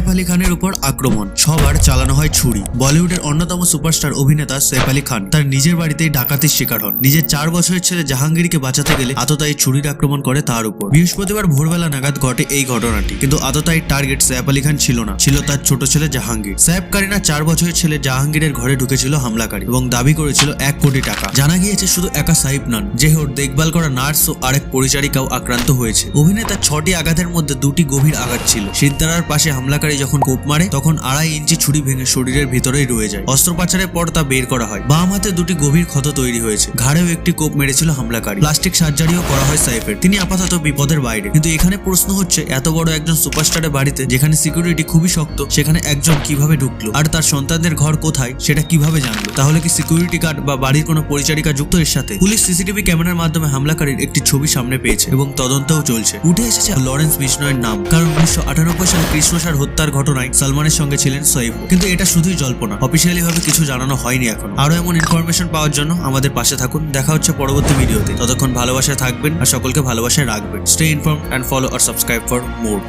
সৈফ আলী খানের উপর আক্রমণ। সবার চালানো হয় ছুরি। বলিউডের অন্যতম সুপারস্টার অভিনেতা সৈফ আলী খান তার নিজের বাড়িতেই ডাকাতির শিকার হন। নিজের চার বছরের ছেলে জাহাঙ্গীরকে বাঁচাতে গেলে আততায়ী ছুরির আক্রমণ করে তার উপর। বৃহস্পতিবার ভোরবেলা নাগাদ ঘটে এই ঘটনাটি। কিন্তু আততায়ীর টার্গেট সৈফ আলী খান ছিল না। ছিল তার ছোট ছেলে জাহাঙ্গীর। সৈফ কারিনা চার বছরের ছেলে জাহাঙ্গীরের ঘরে ঢুকেছিল হামলাকারী এবং দাবি করেছিল এক কোটি টাকা। জানা গিয়েছে শুধু একা সাইফ নন, জেহর দেখভাল করা নার্স ও আরেক পরিচারিকাও আক্রান্ত হয়েছে। অভিনেতা ছটি আঘাতের মধ্যে দুটি গভীর আঘাত ছিল। সিদ্ধারার পাশে হামলাকারী যখন কোপ মারে, তখন আড়াই ইঞ্চি ছুরি ভেঙে শরীরের ভিতরেই রয়ে যায়। অস্ত্রোপচারের পর তা বের করা হয়। বাম হাতে দুটি গভীর ক্ষত তৈরি হয়েছে। ঘাড়েও একটি কোপ মেরেছিল হামলাকারী। প্লাস্টিক সার্জারিও করা হয় সাইফের। তিনি আপাতত বিপদের বাইরে। কিন্তু এখানে প্রশ্ন হচ্ছে, এত বড় একজন সুপারস্টারের বাড়িতে, যেখানে সিকিউরিটি খুবই শক্ত, সেখানে একজন কীভাবে ঢুকলো? আর তার সন্তানদের ঘর কোথায়, সেটা কীভাবে জানলো? তাহলে কি সিকিউরিটি গার্ড বা বাড়ির কোনো পরিচারিকা যুক্ত এর সাথে? পুলিশ সিসিটিভি ক্যামেরার মাধ্যমে হামলাকারীর একটি ছবি সামনে পেয়েছে এবং তদন্তও চলছে। উঠে এসেছে লরেন্স বিষ্ণয়ের নাম। কারণ উনিশশো আটানব্বই সালে কৃষ্ণসার হত্যার ঘটনায় সালমানের সঙ্গে ছিলেন সৈফ কিন্তু এটা শুধুই জল্পনা। অফিসিয়ালি ভাবে কিছু জানানো হয়নি এখন। আরও এমন ইনফরমেশন পাওয়ার জন্য আমাদের পাশে থাকুন। দেখা হচ্ছে পরবর্তী ভিডিওতে। ততক্ষণ ভালোবাসায় থাকবেন আর সকলকে ভালোবাসায় রাখবেন। স্টে ইনফর্ম অ্যান্ড ফলো আর সাবস্ক্রাইব ফর মোর